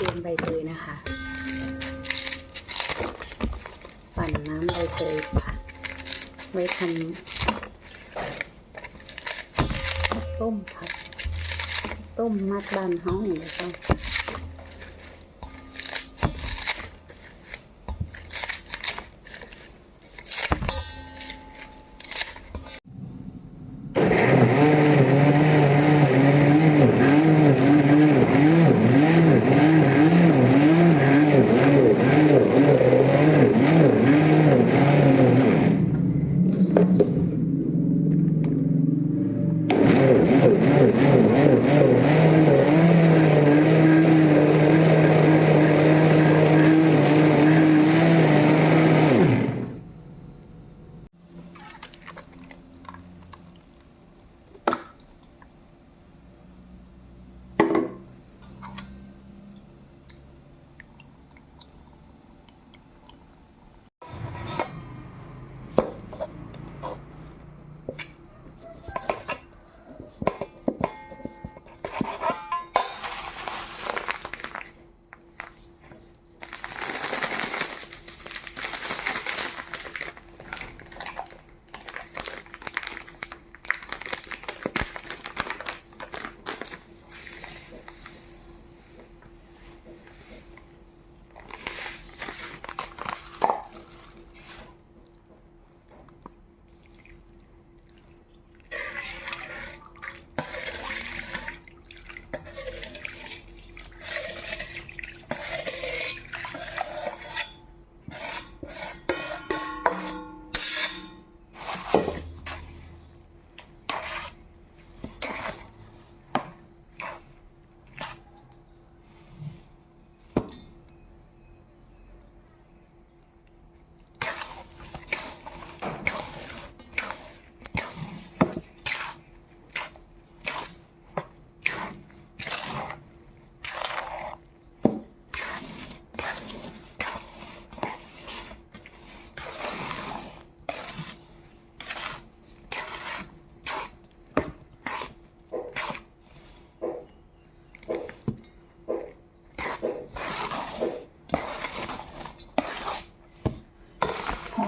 เตรียมใบเตยนะคะ ปั่นน้ำใบเตยค่ะไว้ทำต้มผัดต้มมัดบ้านเฮานี่แหละจ้ะ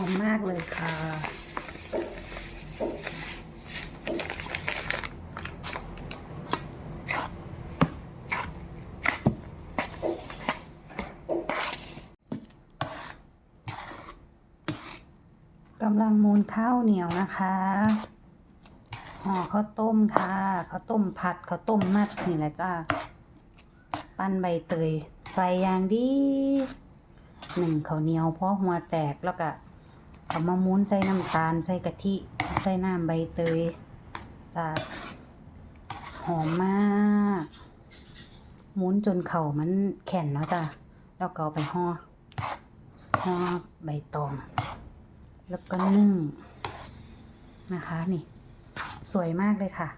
อมมากเลยค่ะกำลังมูนข้าวเหนียวนะคะห่อข้าวต้มค่ะข้าวต้มผัดข้าวต้มมัดนี่แหละจ้าปั้นใบเตยใส่อย่างดีหนึ่งข้าวเหนียวเพราะหัวแตกแล้วก็ เอามามุนใส่น้ำตาล ใส่กะทิ ใส่น้ำใบเตยจะหอมมากมุ้นจนเข่ามันแข็งแล้วจ้ะแล้วก็เอาไปห่อห่อใบตอง แล้วก็นึ่งนะคะนี่ สวยมากเลยค่ะ